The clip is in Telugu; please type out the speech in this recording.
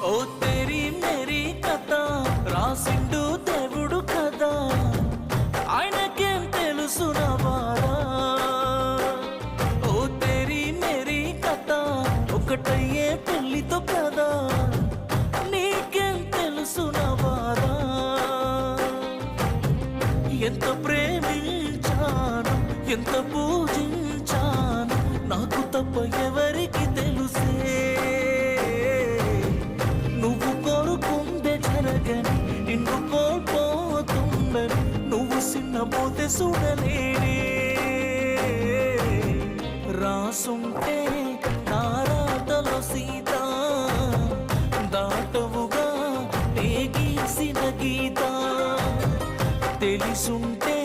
ఓ తెరి మెరి కథ రాసిండు దేవుడు కదా ఆయనకేం తెలుసు నా ఓ తెరి మెరి కథ ఒకటయ్యే పెళ్ళితో కదా నీకేం తెలుసు నా ఎంత ప్రేమించాను ఎంత పూజించాను నాకు తప్ప ఎవరికి నువ్వు సిన్నపోతే చూడలేనే రాసుంటే నారాటలో సీత దాటవుగా నే గీసిన గీత. తెలిసుంటే